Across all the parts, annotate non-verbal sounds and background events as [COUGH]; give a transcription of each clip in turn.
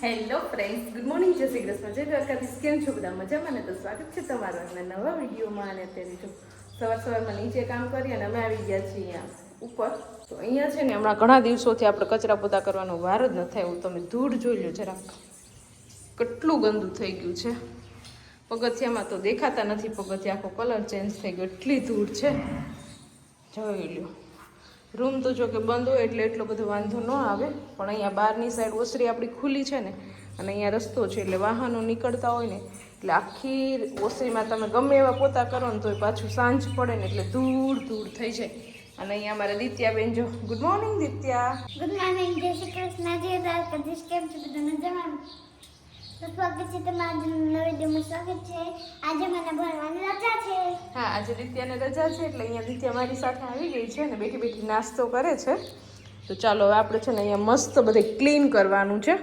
Hello friends good morning જય શ્રી કૃષ્ણ. જય દ્વારકાધીશ. કેમ છો બધા? મજામાં ને? તો સ્વાગત છે તમારું આજના નવા વિડીયોમાં અને અત્યારે જો સવાર સવારમાં નીચે કામ કરી અને અમે આવી ગયા છીએ અહીંયા ઉપર. તો અહીંયા છે ને હમણાં ઘણા દિવસોથી આપણે કચરા પોતા કરવાનો વાર જ ન થાય એવું તમે ધૂળ જોઈ લો જરાક. કેટલું ગંદુ થઈ ગયું છે. પગથિયામાં તો દેખાતા નથી. પગથિયા આખો કલર ચેન્જ થઈ ગયો. એટલી ધૂળ છે. જોઈ લ્યો. રૂમ તો જો કે બંધ હોય એટલે એટલો બધો વાંધો ન આવે. પણ અહીંયા બહારની સાઈડ ઓસરી આપણી ખુલ્લી છે ને, અને અહીંયા રસ્તો છે એટલે વાહનો નીકળતા હોય ને, એટલે આખી ઓસરીમાં તમે ગમે એવા પોતા કરો ને તોય પાછું સાંજ પડે ને એટલે ધૂળ ધૂળ થઈ જાય. અને અહીંયા અમારા દિત્યાબેન જો good morning Ditya. Good morning જય શ્રી કૃષ્ણ, જય દ્વારકાધીશ, કેમ છો? બધાને જવાનું સ્વાગત છે તમારું નવી વિડીયોમાં સ્વાગત છે. આજે મને ભણવાની રજા છે. હા, આજે દિત્યાને રજા છે એટલે અહીંયા દિત્યા મારી સાથે આવી ગઈ છે અને બેઠી બેઠી નાસ્તો કરે છે. તો ચાલો, હવે આપણે છે ને અહીંયા મસ્ત બધે ક્લીન કરવાનું છે.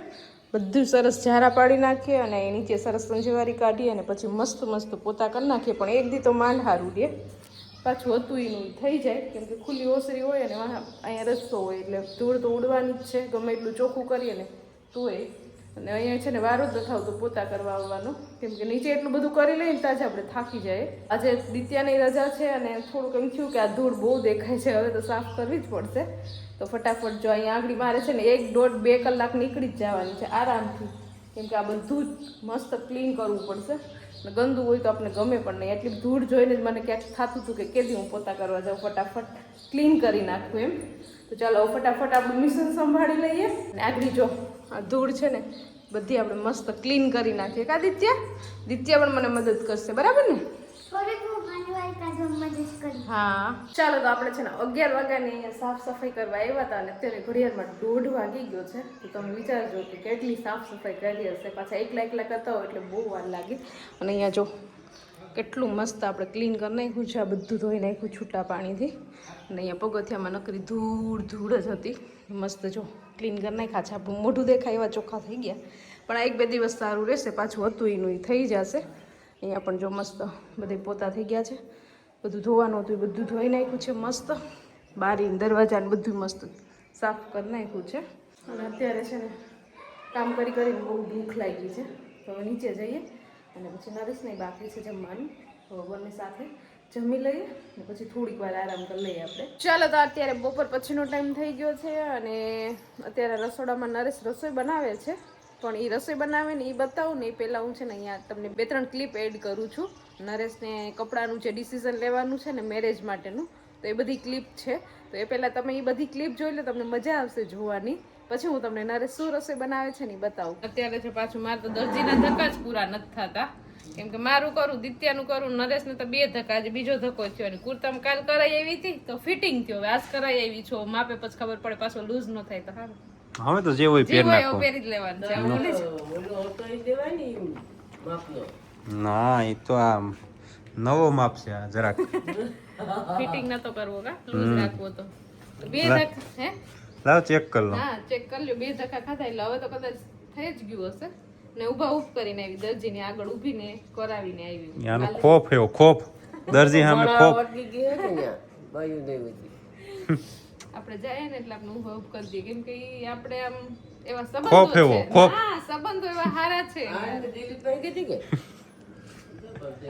બધું સરસ ઝારા પાડી નાખીએ અને એ નીચે સરસ સંજેવારી કાઢીએ અને પછી મસ્ત મસ્ત પોતા કરી નાખીએ. પણ એક દી તો માંડ હારું દે. પાછું હતું એનું થઈ જાય. કેમ કે ખુલ્લી ઓસરી હોય અને અહીંયા રસ્તો હોય એટલે ધૂળ તો ઉડવાની જ છે. ગમે એટલું ચોખ્ખું કરીએ ને તોય અને અહીંયા છે ને વારો જ ન આવતો પોતા કરવા આવવાનું. કેમ કે નીચે એટલું બધું કરી લઈએ ને ત્યાં જ આપણે થાકી જાય. આજે દિત્યાની રજા છે અને થોડુંક એમ થયું કે આ ધૂળ બહુ દેખાય છે, હવે તો સાફ કરવી જ પડશે. તો ફટાફટ જો અહીંયા આગળ મારે છે ને એક દોઢ બે કલાક નીકળી જ જવાની છે આરામથી. કેમ કે આ બધું જ મસ્ત ક્લીન કરવું પડશે. અને ગંદુ હોય તો આપણે ગમે પણ નહીં. એટલી ધૂળ જોઈને જ મને ક્યાંક થતું હતું કે કેદી હું પોતા કરવા જાઉં. ફટાફટ ક્લીન કરી નાખું એમ. તો ચાલો ફટાફટ આપણું મિશન સંભાળી લઈએ. અને આગળ જો. આ ધૂળ છે ને બધી આપણે મસ્ત ક્લીન કરી નાખીએ. કા દિત્યા? દિત્યા પણ મને મદદ કરશે બરાબર ને? હા. ચાલો તો આપણે છે ને અગિયાર વાગ્યાની અહીંયા સાફ સફાઈ કરવા આવ્યા હતા અને અત્યારે ઘડિયાળમાં દોઢ વાગી ગયો છે. તો તમે વિચારજો કે કેટલી સાફ સફાઈ કરી હશે. પાછા એકલા એકલા કરતા હોય એટલે બહુ વાર લાગી. અને અહીંયા જો કેટલું મસ્ત આપણે ક્લીન કરી નાખ્યું છે, આ બધું ધોઈ નાખ્યું છૂટા પાણીથી. અને અહીંયા પગથિયામાં નકરી ધૂળ ધૂળ જ હતી. મસ્ત જો ક્લીન કરી નાખ્યા. છે આપણું મોઢું દેખાય એવા ચોખ્ખા થઈ ગયા. પણ આ એક બે દિવસ સારું રહેશે, પાછું હતું એનું એ થઈ જશે. અહીંયા પણ જો મસ્ત બધે પોતા થઈ ગયા છે. બધું ધોવાનું હતું, એ બધું ધોઈ નાખ્યું છે મસ્ત. બારી દરવાજાને બધું મસ્ત સાફ કરી નાખ્યું છે. અને અત્યારે છે ને, કામ કરી કરીને બહુ ભૂખ લાગી છે. તો નીચે જઈએ. અને પછી નરેશને બાકી છે જમવાનું. તો બંને સાથે જમી લઈએ અને પછી થોડીક વાર આરામ કરી લઈએ આપણે. ચાલો તો અત્યારે બપોર પછીનો ટાઈમ થઈ ગયો છે અને અત્યારે રસોડામાં નરેશ રસોઈ બનાવે છે. પણ એ રસોઈ બનાવે ને એ બતાવું ને એ પહેલાં હું છે ને અહીંયા તમને બે ત્રણ ક્લિપ એડ કરું છું. નરેશને કપડાનું જે ડિસિઝન લેવાનું છે ને મેરેજ માટેનું, તો એ બધી ક્લિપ છે. તો એ પહેલાં તમે એ બધી ક્લિપ જોઈ લો, તમને મજા આવશે જોવાની. પછી હું તમને નરેશ શું રસોઈ બનાવે છે ને બતાવું. અત્યારે છે પાછું મારે તો દરજીના ધક્કા જ પૂરા નથી થતા. કેમ કે મારું કરું દિત્યાનું કરું નરેશને તો બે ધક્કા આજે બીજો ધક્કો થયો અને કુર્તામાં કાલ કરાઈ આવી હતી તો ફિટિંગ થયો. હવે આજ કરાઈ આવી છો. માપે પછી ખબર પડે પાછો લૂઝ ન થાય તો સારું હવે તો જે હોય પહેરી નાખો. પહેરી જ લેવાનું છે. ના. એ તો આ નવો માપ છે આ જરાક. ફિટિંગ નતો કરવો કા? લૂઝ રાખવો તો. તો બે ધક્કા હે? લાવ ચેક કરી લો. હા ચેક કરી લ્યો. બે ધક્કા ખાધા એટલે હવે તો કદાચ થઈ જ ગયું હશે. ને ઊભા ઊભ કરીને આવી દરજીને આગળ ઊભીને કરાવીને આવી. આનો ખોફ એવો ખોફ. દરજી સામે ખોફ. આપણે જાય ને એટલે આપણે ઊભા ઊભ કરી દઈએ. કેમ કે આપણે આમ એવા સંબંધો છે. ખોફ. હા સંબંધો એવા સારા છે.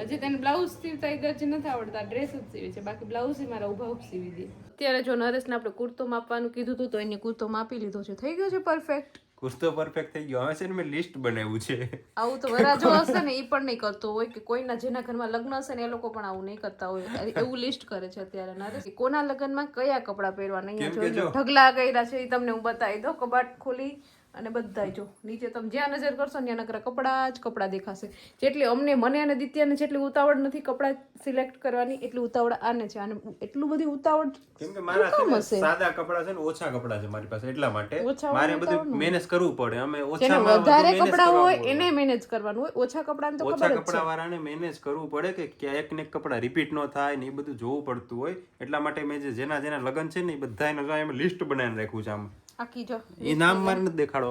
હજી તને બ્લાઉઝ સીવતા ઈ દરજી નથી આવડતા ડ્રેસ જ સીવી છે. બાકી બ્લાઉઝ મારા ઊભા ઉભ સીવી દે. અત્યારે જો નરેશને આપણે કુર્તો માપવાનું કીધું હતું તો એને કુર્તો માપી લીધો છે. થઈ ગયો છે પરફેક્ટ કુર્તો પરફેક્ટ થઈ ગયો. હવે છે ને મેં લિસ્ટ બનાવ્યું છે. આવું તો વરાજો હશે ને એ પણ નહીં કરતો હોય કે કોઈના જેના ઘરમાં લગ્ન હશે ને એ લોકો પણ આવું નહીં કરતા હોય. એવું લિસ્ટ કરે છે અત્યારે નરેશ. કોના લગ્નમાં કયા કપડાં પહેરવાના? નહીં ઢગલા કર્યા છે એ તમને હું બતાવી દઉં. કબાટ ખોલી અને બધા જો નીચે તમે જ્યાં નજર કરશો ને ત્યાં નકરા કપડાં જ કપડાં દેખાશે. જેટલી અમને મને અને દિત્યાને જેટલી ઉતાવળ નથી કપડાં સિલેક્ટ કરવાની એટલી ઉતાવળ આને છે. અને એટલું બધી ઉતાવળ કેમ કે મારા સાદા કપડાં છે ને ઓછા કપડા છે મારી પાસે એટલા માટે મારે બધું મેનેજ કરવું પડે. અમે ઓછા ઓછામાં વધારે કપડાં હોય એને મેનેજ કરવાનું હોય. ઓછા કપડાં તો ઓછા કપડાં વાળાને મેનેજ કરવું પડે કે ક્યાં એક ને એક કપડા રિપીટ ન થાય ને એ બધું જોવું પડતું હોય. એટલા માટે મેં જે જેના જેના લગ્ન છે ને એ બધાને એમ લિસ્ટ બનાવીને રાખ્યું છે આમ. આખી જો એ નામ મારે નથી દેખાડો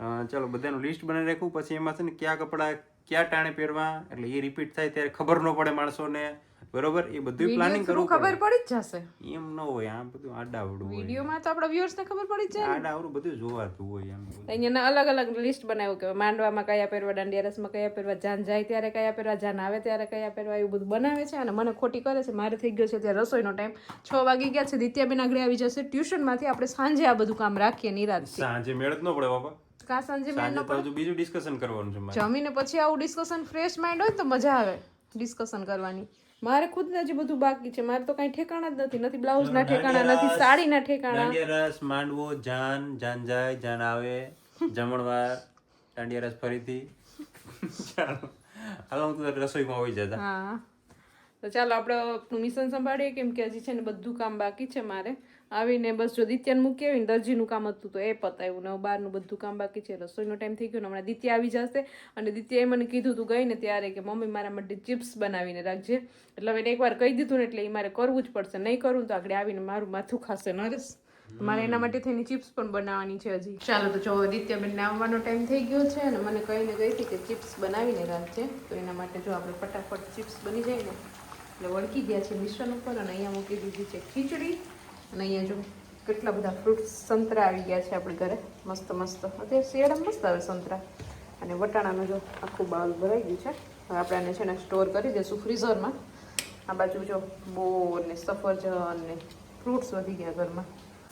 અ, ચાલો બધાનું લિસ્ટ બનાવી રાખ્યું પછી એમાં છે ને કયા કપડા કયા ટાણે પહેરવા એટલે એ રિપીટ થાય ત્યારે ખબર ન પડે માણસોને. બરોબર? એ બધું પ્લાનિંગ કરવું ખબર પડી. જ જશે. એમ ન હોય આ બધું આડાવડું હોય. વિડીયોમાં તો આપણા વ્યુઅર્સને ખબર પડી જ જાય આડાવડું બધું જોવાતું હોય એમ. અહીંયા અલગ અલગ લિસ્ટ બનાવ્યું કે માંડવામાં કયા પહેરવા દાંડિયા રસમાં કયા પહેરવા જાન જાય ત્યારે કયા પહેરવા જાન આવે ત્યારે કયા પહેરવા એવું બધું બનાવે છે અને મને ખોટી કરે છે. મારે થઈ ગયો છે ત્યાં રસોઈનો ટાઈમ છ વાગી ગયા છે દિત્યાબેન આગળ આવી જશે. ટ્યુશનમાંથી આપણે સાંજે આ બધું કામ રાખીએ નિરાત સાંજે મેળ જ ન પડે બાપા. કા સાંજે મેં સાંજે તો બીજું ડિસ્કશન કરવાનું છે જમીને પછી આવું ડિસ્કશન ફ્રેશ માઇન્ડ હોય તો મજા આવે ડિસ્કશન કરવાની. મારે ખુદ હજી બધું બાકી છે. મારે તો કાંઈ ઠેકાણા જ નથી. નથી બ્લાઉઝના ઠેકાણા નથી સાડીના ઠેકાણા. રસ માંડવો જાન જાન જાય જાન આવે જમણવાર દાંડિયા રસ ફરીથી. ચાલો. હાલો હું તો રસોઈમાં હોઈ જતા. હા. તો ચાલો આપણે મિશન સંભાળીએ કેમ કે હજી છે ને બધું કામ બાકી છે મારે. આવીને બસ જો દિત્યાને મૂકી આવીને દરજીનું કામ હતું તો એ પતાવ્યું ને બહારનું બધું કામ બાકી છે. રસોઈનો ટાઈમ થઈ ગયો ને હમણાં દિત્યા આવી જશે અને દિત્યાએ મને કીધું તું ગઈ ને ત્યારે કે મમ્મી મારા માટે ચિપ્સ બનાવીને રાખજે. એટલે હવે એકવાર કહી દીધું ને એટલે એ મારે કરવું જ પડશે. નહીં કરું તો આગળ આવીને મારું માથું ખાશે. નરેશ મારે એના માટે થઈને ચિપ્સ પણ બનાવવાની છે હજી. ચાલો તો જો દિત્યાબેનને આવવાનો ટાઈમ થઈ ગયો છે અને મને કહીને ગઈ હતી કે ચિપ્સ બનાવીને રાખજે. તો એના માટે જો આપણે ફટાફટ ચિપ્સ બની જાય ને. એટલે વળકી ગયા છે મિશ્રણ ઉપર અને અહીંયા મૂકી દીધી છે ખીચડી. અને અહીંયા જો કેટલા બધા ફ્રૂટ્સ સંતરા આવી ગયા છે આપણે ઘરે. મસ્ત મસ્ત. અત્યારે શિયાળામાં મસ્ત આવે સંતરા. અને વટાણાનું જો આખું બાઉલ ભરાઈ ગયું છે. હવે આપણે આને છે ને સ્ટોર કરી દઈશું ફ્રીઝરમાં આ બાજુ જો બોર ને સફરજન ને ફ્રૂટ્સ વધી ગયા ઘરમાં.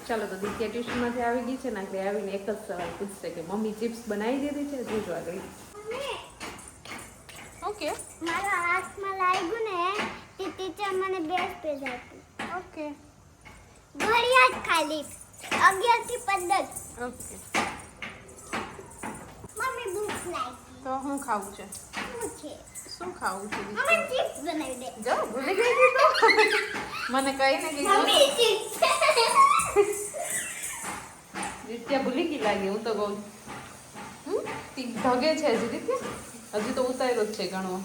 ચાલો તો દીકરી ટ્યુશનમાંથી આવી ગઈ છે ને આગળ આવીને એક જ સવાલ પૂછશે કે મમ્મી ચિપ્સ બનાવી દીધી છે? જોજો આગળ. ઓકે. મારા હાથમાં લાગ્યું ને તે ટીચર મને બેસ્ટ પેજ આપ્યું ઓકે. ઘડિયા જ ખાલી. અગિયારથી પંદર. ઓકે. મમ્મી ભૂખ લાગી. તો હું ખાવું છે? શું છે? શું ખાવું છે? મમ્મી ચિપ્સ બનાવી દે. જો ભૂલી ગઈ તી તો. મને કહીને કીધું. મમ્મી ચિપ્સ જીત્યા ભૂલી ગઈ લાગે હું તો કહું. તી ધગે છે હજી દિત્યા? હજી તો ઉતાર્યો જ છે ઘણો.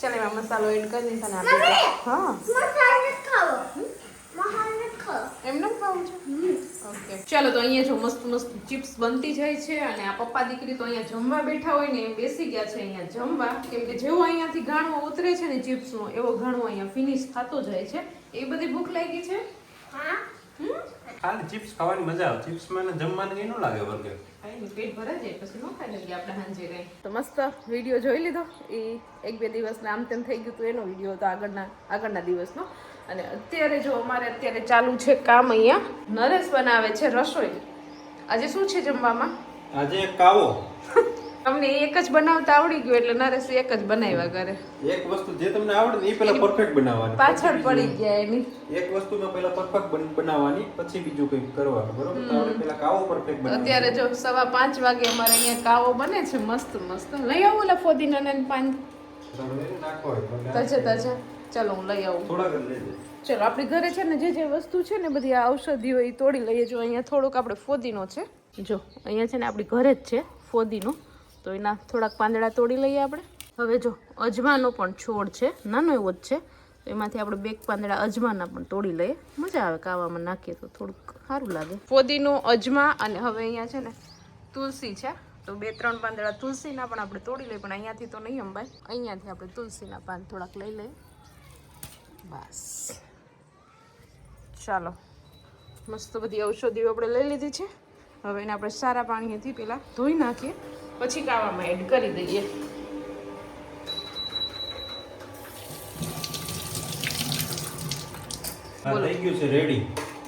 ચાલ એમાં મસાલો એડ કરી તને આપી દે હા. મસાલે ઓકે ચાલો તો અહીંયા જો મસ્ત મસ્ત ચિપ્સ બનતી જાય છે અને આ પપ્પા દીકરી તો અહીંયા જમવા બેઠા હોય ને એમ બેસી ગયા છે અહીંયા જમવા. કેમ કે જેવો અહીંયાથી ગાણવો ઉતરે છે ને ચિપ્સનો એવો ગાણવો અહીંયા ફિનિશ થતો જાય છે. એ બધી ભૂખ લાગી છે? હા. હમ? ખાલી ચિપ્સ ખાવાની મજા આવે. ચિપ્સમાં ને જમવાનું કઈ ન લાગે બર્ગર પેટ ભરાઈ જાય પછી ન ખાઈ લઈએ આપણે સાંજે કંઈ. તો મસ્ત વીડિયો જોઈ લીધો. એ એક બે દિવસના આમ તેમ થઈ ગયું હતું એનો વીડિયો હતો આગળના આગળના દિવસનો. અને અત્યારે જો અમારે અત્યારે ચાલુ છે કામ અહીંયા નરેશ બનાવે છે રસોઈ. આજે શું છે જમવામાં? આજે કાવો. તમને એક જ બનાવતા આવડી ગયું એટલે નરેશ એક જ બનાવ્યા ઘરે. એક વસ્તુ જે તમને આવડે ને એ પેલા પરફેક્ટ બનાવવાની. પાછળ પડી ગયા એની. એક વસ્તુમાં પેલા પરફેક્ટ બનાવવાની પછી બીજું કંઈક કરવાનું બરોબર? આપણે પેલા કાવો પરફેક્ટ બનાવવાનો. અત્યારે જો સવા પાંચ વાગે અમારે અહીંયા કાવો બને છે મસ્ત મસ્ત લઈ આવું લે ફોદીના ને પાન. તાજા તાજા. ચાલો હું લઈ આવું. ચલો આપણી ઘરે છે ને જે જે વસ્તુ છે ને બધી આ ઔષધિઓ એ તોડી લઈએ. જો અહીંયા થોડોક આપણે ફોદીનો છે. જો અહીંયા છે ને આપણી ઘરે જ છે ફોદીનો. તો એના થોડાક પાંદડા તોડી લઈએ આપણે. હવે જો અજમાનો પણ છોડ છે નાનો એવો જ છે. તો એમાંથી આપણે બે પાંદડા અજમાના પણ તોડી લઈએ. મજા આવે કાવામાં નાખીએ તો થોડુંક સારું લાગે. ફોદીનો અજમા અને હવે અહીંયા છે ને તુલસી છે. તો બે ત્રણ પાંદડા તુલસીના પણ આપણે તોડી લઈએ પણ અહીંયાથી તો નહીં અંબાય અહીંયાથી આપણે તુલસીના પાન થોડાક લઈ લઈએ. બસ. ચાલો. મસ્ત બધી ઔષધિઓ આપણે લઈ લીધી છે. હવે એને આપણે સારા પાણીથી પહેલાં ધોઈ નાખીએ. પછી કાવામાં એડ કરી દઈએ.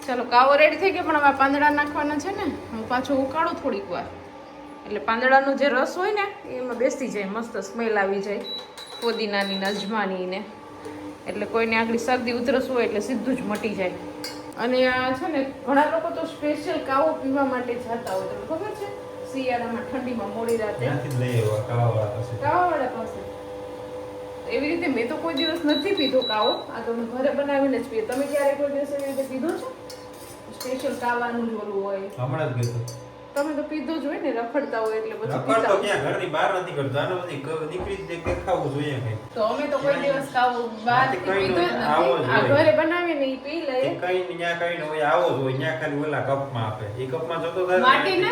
ચાલો કાવો રેડી થઈ ગયો પણ હવે પાંદડા નાખવાના છે ને હું પાછો ઉકાળું થોડીક વાર. એટલે પાંદડાનો જે રસ હોય ને એમાં બેસી જાય મસ્ત સ્મેલ આવી જાય. ફોદીનાની અજમાની ને એટલે કોઈને આગળ શરદી ઉધરસ હોય એટલે સીધું જ મટી જાય. અને આ છે ને ઘણા લોકો તો સ્પેશિયલ કાવો પીવા માટે જતા હોય તમને ખબર છે? શિયાળામાં ઠંડીમાં મોડી રાતે. કાવાવાળા પાસે. એવી રીતે મેં તો કોઈ દિવસ નથી પીધો કાવો. આ તો હું ઘરે બનાવીને જ પીએ. તમે ક્યારે કોઈ દિવસ એવી રીતે પીધો છો? સ્પેશિયલ કાવાનું જ ઓલું હોય. હમણાં જ ગયો તમે તો પીધો જ હોય ને રખડતા હોય એટલે પછી રખડ પીતા તો હોય. ક્યાં? ઘરની બહાર નથી કરતો આનો બધી નીકળી જ દેખ- ખાવું જોઈએ કઈ. તો અમે તો કોઈ દિવસ ખાવું બહાર પીધો જ નથી. આ ઘરે બનાવીને ઈ પી લે. કઈ ન્યા કઈ ને હોય આવો જ હોય. ન્યા ખાલી ઓલા કપમાં આપે. એ કપમાં જતો થાય માટી ને?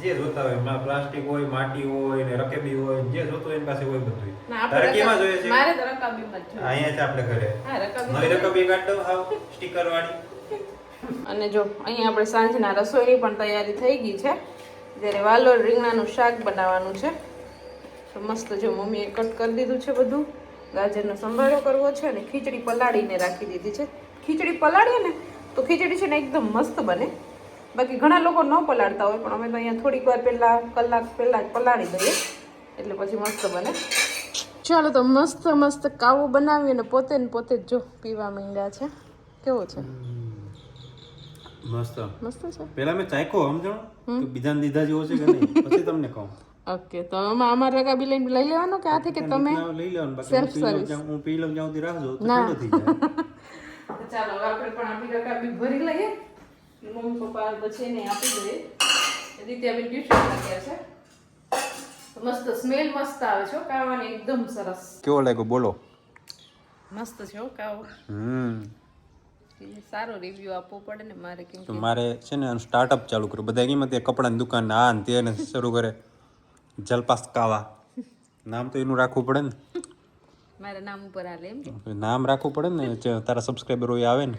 જે જોતા હોય પ્લાસ્ટિક હોય માટી હોય ને રકેબી હોય જે જોતું હોય એની પાસે હોય બધું ના આપણે કેમાં જોઈએ છે? મારે તો રકાબીમાં જ જોઈએ અહીંયા છે આપણે ઘરે. હા રકાબી રકબી કાઢ હાવ સ્ટીકર વાળી અને જો અહીંયા આપણે સાંજના રસોઈની પણ તૈયારી થઈ ગઈ છે, જ્યારે વાલોર રીંગણાનું શાક બનાવવાનું છે. તો મસ્ત જો મમ્મીએ કટ કરી દીધું છે બધું, ગાજરનો સંભારો કરવો છે અને ખીચડી પલાળીને રાખી દીધી છે. ખીચડી પલાળીએ ને તો ખીચડી છે ને એકદમ મસ્ત બને. બાકી ઘણા લોકો ન પલાળતા હોય, પણ અમે તો અહીંયા થોડીક વાર પહેલાં, કલાક પહેલાં જ પલાળી દઈએ. એટલે પછી મસ્ત બને. ચાલો તો મસ્ત મસ્ત કાવો બનાવી અને પોતે ને પોતે જો પીવા માંડ્યા છે. કેવો છે? મસ્ત. મસ્ત છે? પેલા મેં ચાખ્યો સમજણ? કે બીજાને દીધા જેવો છે કે નહીં? પછી તમને કહું. ઓકે તો આમાં અમારે રકાબી લઈને લઈ લેવાનો કે આથી કે તમે લઈ લેવાનું service. જ્યાં- હું પી લઉં જ્યાં સુધી રાખજો તો ઠંડો થઈ જાય. [LAUGHS] ચાલો હવે આપણે પણ આપણી રકાબી ભરી લઈએ. મમ્મી પપ્પા પછી એને આપી દઈએ. આપણે ટ્યુશન લાગ્યા છે. મસ્ત સ્મેલ મસ્ત આવે છે હો, કાવાની એકદમ સરસ. કેવો લાગ્યો બોલો? મસ્ત છે હો કાવો. હમ. સારો રિવ્યુ આપવો પડે ને મારે કેમ તો કે મારે છે ને સ્ટાર્ટઅપ ચાલુ કરું બધા કેમ તે કપડાની દુકાન આ ને તે ને શરૂ કરે. જલપાસ કાવા. નામ તો એનું રાખવું પડે ને. મારા નામ ઉપર આલે એમ નામ રાખવું પડે ને તારા સબસ્ક્રાઇબર હોય આવે ને.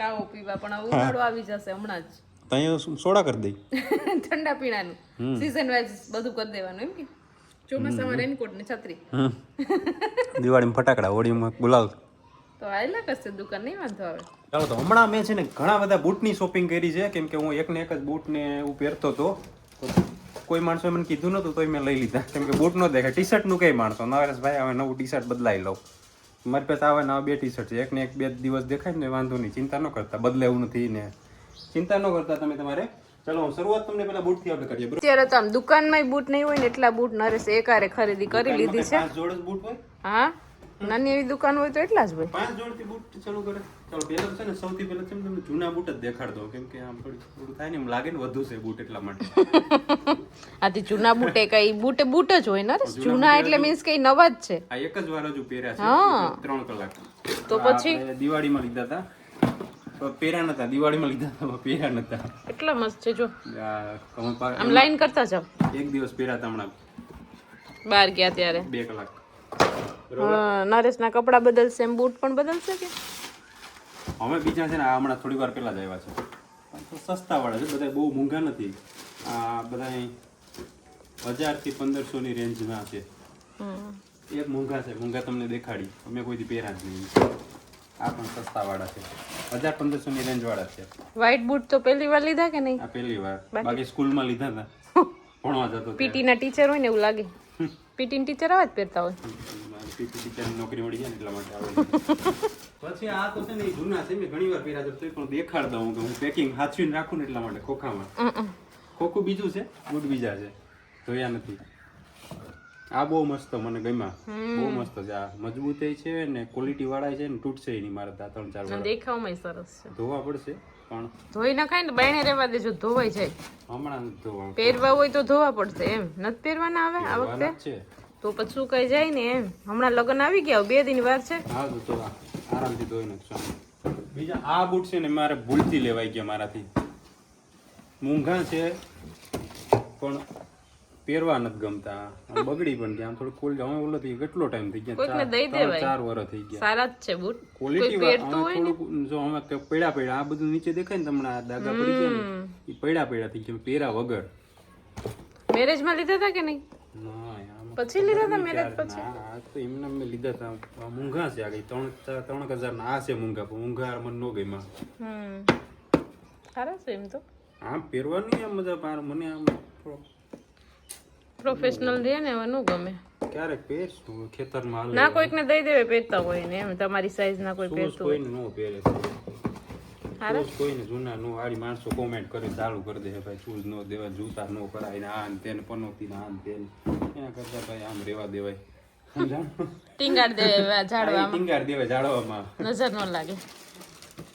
કાવો પીવા પણ ઉનાળો આવી જશે હમણાં જ. તો સોડા કરી દઈ. ઠંડા પીણાનું. સીઝન વાઇઝ બધું કરી દેવાનું એમ કે. ચોમાસામાં રેનકોટ ને છત્રી. દિવાળીમાં ફટાકડા હોળીમાં ગુલાલ. તો આયલા કશે દુકાન નહીં વાંધો આવે. ચાલો તો હમણાં મેં છે ને ઘણા બધા બૂટની શોપિંગ કરી છે કેમ કે હું એક ને એક જ બૂટને ને એવું પહેરતો હતો. તો કોઈ માણસોએ મને કીધું નતું તોય મેં લઈ લીધા. કેમ કે બૂટ નો દેખાય. ટી શર્ટનું કઈ માણસો? નવરેશ ભાઈ હવે નવું ટી શર્ટ બદલાઈ લઉં મારી પાસે આવે નવા બે ટી શર્ટ છે. એક ને એક બે દિવસ દેખાય ને વાંધો નહીં. ચિંતા ન કરતા બદલે એવું નથી ને. ચિંતા ન કરતા તમે તમારે. ચલો હું શરૂઆત તમને પેલા બૂટથી આપણે કરીએ બરોબર? અત્યારે તો આમ દુકાનમાં બૂટ નહીં હોય ને એટલા બૂટ નરેશ એકારે ખરીદી કરી લીધી છે. જોડ બૂટ હોય? હા? નાની એવી દુકાન હોય તો એટલા જ હોય. પાંચ જોડથી બૂટ ચાલુ કરે. ચાલો પહેલા છે ને સૌથી પહેલા છે ને તમને જૂના બૂટ જ દેખાડતો કેમ કે આમ થોડું થાય ને એમ લાગે ને વધુ છે બૂટ એટલા માટે. [LAUGHS] આથી જૂના બૂટે કઈ બૂટે બૂટ જ હોય ને જૂના એટલે મીન્સ કઈ નવા જ છે. આ એક જ વાર હજુ પહેર્યા છે ત્રણ કલાક. તો પછી? દિવાળીમાં લીધા હતા. તો પહેર્યા નતા દિવાળીમાં લીધા હતા પણ પહેર્યા નતા. એટલા મસ્ત છે જો. આમ લાઈન કરતા જાવ એક દિવસ પહેર્યા હતા હમણાં. બહાર ગયા ત્યારે. બે કલાક. હા, નરેશના કપડા બદલશે એમ બૂટ પણ બદલશે કે? અમે બીજા છે ને આ હમણાં થોડી વાર પેલા જ આવ્યા છે. સસ્તા વાળા છે બધા બહુ મોંઘા નથી. આ બધા હજારથી પંદરસોની રેન્જના છે. એક મોંઘા છે મોંઘા તમને દેખાડી. અમે કોઈ પહેર્યા જ નહીં. આ પણ સસ્તા વાળા છે. હજાર પંદરસો ની રેન્જ વાળા છે. વ્હાઈટ બૂટ તો પહેલી વાર લીધા કે નહીં? આ પહેલી વાર. બાકી સ્કૂલમાં લીધા હતા. [LAUGHS] ભણવા જતો પીટી ના ટીચર હોય ને એવું લાગે. પીટી ના ટીચર આવા જ પહેરતા હોય. મારી ટીચરની નોકરી મળી જાય ને એટલા માટે આવે. [LAUGHS] પછી આ તો છે ને જૂના છે મેં ઘણી વાર પહેર્યા છે તોય પણ દેખાડતા હું કે હું પેકિંગ હાથવીને રાખું ને એટલા માટે ખોખામાં. હમ, હમ. ખોખું બીજું છે? બૂટ બીજા છે. ધોયા નથી. આ બહુ મસ્ત મને ગમ્યા. બહુ મસ્ત છે. આ મજબૂત છે ને ક્વોલિટી વાળા છે ને તૂટશે નહીં મારે તો આ ત્રણ ચાર દેખાવમાં સરસ છે. ધોવા પડશે પણ ધોઈ નખાય ને બાયણે રહેવા દેજો ધોવાઈ જાય. હમણાં ધોવા પહેરવા હોય તો ધોવા પડશે એમ. નથી પહેરવાના આવે આ વખતે? જ છે. તો પછી કઈ જાય ને એમ. હમણાં લગ્ન આવી ગયા બે દિન વાર છે. હા તો તો આરામથી ધોઈ નાખશો બીજા આ બૂટ છે ને મારે ભૂલથી લેવાઈ ગયા મારાથી. મૂંઘા છે પણ પહેરવા નથી ગમતા. બગડી પણ ગયા થોડું કોલ અમે ઓલો થઈ કેટલો ટાઈમ થઈ ગયા? કોઈને દઈ દેવાય. ચાર વર્ષ થઈ ગયા. સારા જ છે બૂટ. ક્વોલિટી પહેરતું હોય ને? જો અમે પડ્યા પડ્યા આ બધું નીચે દેખાય ને તમને આ દાગા પડી ગયા ને એ પડ્યા પડ્યા થઈ ગયા પહેરા વગર. મેરેજમાં લીધા હતા કે નહીં? પછી લીધા હતા મેરેજ પછી. આ તો એમને મેં લીધા હતા મૂંઘા છે આ કઈ ત્રણ ત્રણ હજાર ના આ છે મૂંઘા. પણ મૂંઘા મને નો ગમ્યા. હમ. સારા છે એમ તો. આ પહેરવાની આમ મજા પાર મને આમ થોડો પ્રોફેશનલ રહે ને હવે નું ગમે. ક્યારેક પહેરશું ખેતરમાં ના કોઈકને દઈ દેવે પહેરતા હોય ને એમ તમારી સાઈઝ ના કોઈ પહેરતું હોય કોઈને નો પહેરે. શૂઝ કોઈને જૂના નો આડી માણસો કોમેન્ટ કરી ચાલુ કરી દે ભાઈ શૂઝ નો દેવાય જૂતા નો કરાય ને આ ને તેને પનોતી ને આ ને તેને એના કરતા ભાઈ આમ રેવા દેવાય. ટીંગાડ દેવા આ [LAUGHS] ઝાડવા ઈ ટીંગાર દેવાય નજર ન લાગે.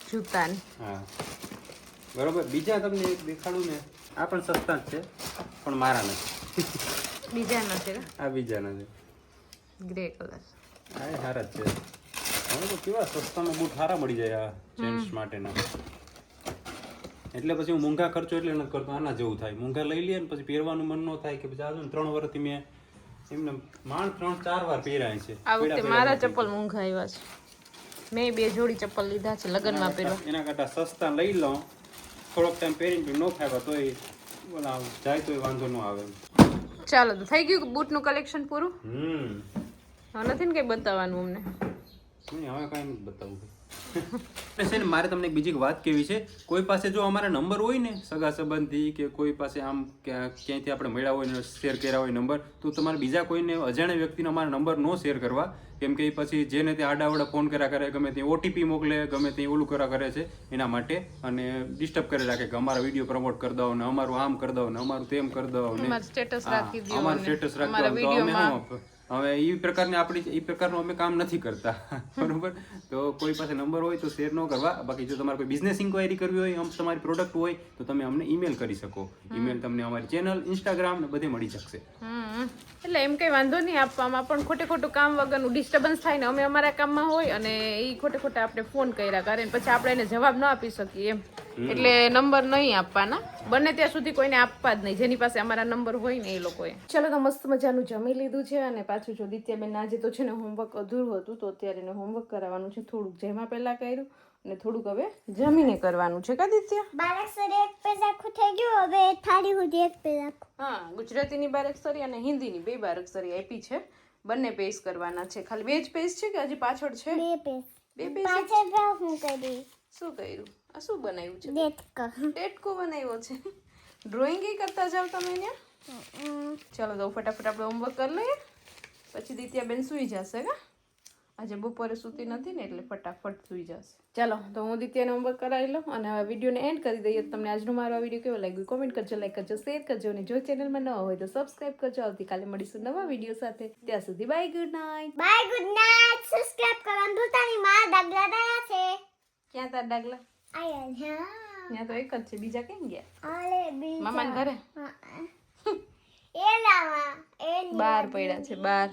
જૂતાની હા. બરોબર? બીજા તમને એક દેખાડું ને. આ પણ સસ્તા જ છે પણ મારા નથી. બીજા નથી આ બીજાના છે. ગ્રે કલર આ સારા જ છે. હવે તો કેવા સસ્તામાં બૂટ સારા મળી જાય આ જેન્ટ્સ માટેના. એટલે પછી હું મૂંઘા ખર્ચો એટલે નથી કરતો આના જેવું થાય. મૂંઘા લઈ લઈએ ને પછી પહેરવાનું મન ન થાય કે પછી આજુ ત્રણ વર્ષથી મેં એમને માણ ત્રણ ચાર વાર પહેરાય છે. આ વખતે મારા ચપ્પલ મૂંઘા આવ્યા છે. મેં બે જોડી ચપ્પલ લીધા છે લગ્નમાં પહેરવા. એના કરતાં સસ્તા લઈ લઉં થોડોક ટાઈમ પહેરીને ન ફાવ્યા તોય બોલા જાય તોય વાંધો ન આવે. ચાલો તો થઈ ગયું બૂટનું કલેક્શન પૂરું? હમ. નથી ને કઈ બતાવવાનું અમને? નહીં, હવે કાંઈ નથી બતાવવું [LAUGHS] છે ને મારે તમને એક બીજી વાત કેવી છે. કોઈ પાસે જો અમારા નંબર હોય ને સગા સંબંધી કે કોઈ પાસે આમ ક્યાં- ક્યાંયથી આપણે મળ્યા હોય ને શેર કર્યા હોય નંબર તો તમારે બીજા કોઈને અજાણ્યા વ્યક્તિને અમારા નંબર ન શેર કરવા. કેમ કે એ પછી જેને તે આડાવડા ફોન કર્યા કરે ગમે તે ઓટીપી મોકલે ગમે તે ઓલું કર્યા કરે છે એના માટે અને ડિસ્ટર્બ કરી રાખે કે અમારા વીડિયો પ્રમોટ કરી દો ને અમારું આમ કરી દો ને અમારું તેમ કરી દો ને. અમારું સ્ટેટસ રાખી દો અમારું સ્ટેટસ રાખી દો અમે હવે એ પ્રકારની આપણી એ પ્રકારનું અમે કામ નથી કરતા. [LAUGHS] બરોબર? તો કોઈ પાસે નંબર હોય તો શેર ન કરવા. બાકી જો તમારે કોઈ બિઝનેસ ઇન્ક્વાયરી કરવી હોય અમ તમારી પ્રોડક્ટ હોય તો તમે અમને ઈમેલ કરી શકો. ઈમેલ તમને અમારી ચેનલ ઇન્સ્ટાગ્રામ ને બધે મળી શકશે. એટલે એમ કઈ વાંધો નહીં આપવામાં પણ ખોટે ખોટું કામ વગરનું ડિસ્ટર્બન્સ થાય ને અમે અમારા કામમાં હોય અને એ ખોટે ખોટા આપણે ફોન કર્યા કરે પછી આપણે એને જવાબ ન આપી શકીએ એમ. એટલે નંબર નહીં આપવાના. બને ત્યાં સુધી કોઈને આપવા જ નહીં. જેની પાસે અમારા નંબર હોય ને એ લોકોએ. ચલો તો મસ્ત મજાનું જમી લીધું છે અને પાછું જો દિત્યાબેન આજે તો છે ને હોમવર્ક અધૂરું હતું તો અત્યારે એને હોમવર્ક કરાવવાનું છે. થોડુંક જેમાં પહેલાં કર્યું અને થોડુંક હવે જમીને કરવાનું છે. કા દિત્યા? બાળક એક પેજ આખું થઈ ગયું હવે થાળી સુધી એક પેજ આખું. હા ગુજરાતીની બાર અને હિન્દીની બે બાર અક્ષરી આપી છે. બંને પેજ કરવાના છે. ખાલી બે જ પેજ છે કે હજી પાછળ છે? બે પેજ બે પેજ પાછળ શું કર્યું? આ શું બનાવ્યું છે? ડેટકો. ડેટકો બનાવ્યો છે. ડ્રોઈંગ એ કરતા જાવ તમે ત્યાં? ચાલો તો ફટાફટ આપણે હોમવર્ક કરી લઈએ. પછી દિત્યાબેન સૂઈ જશે કા આજે બપોરે સૂતી નથી ને એટલે ફટાફટ સૂઈ જશે. ચાલો તો હું દિત્યાને હોમવર્ક કરાવી લઉં અને હવે વિડીયોને એન્ડ કરી દઈએ તમને આજનો મારો આ વીડિયો કેવો લાગ્યો? કોમેન્ટ કરજો લાઈક કરજો શેર કરજો અને જો ચેનલમાં ન હોય તો સબસ્ક્રાઈબ કરજો. આવતીકાલે મળીશું નવા વીડિયો સાથે. ત્યાં સુધી bye good night bye good night subscribe કરવાનું ભૂલતા નહીં. મારા દાગલા છે. ક્યાં તાર હા ત્યાં તો એક જ છે બીજા કેમ ગયા? મામાના ઘરે? એ લાવા એ બાર પડ્યા છે બાર.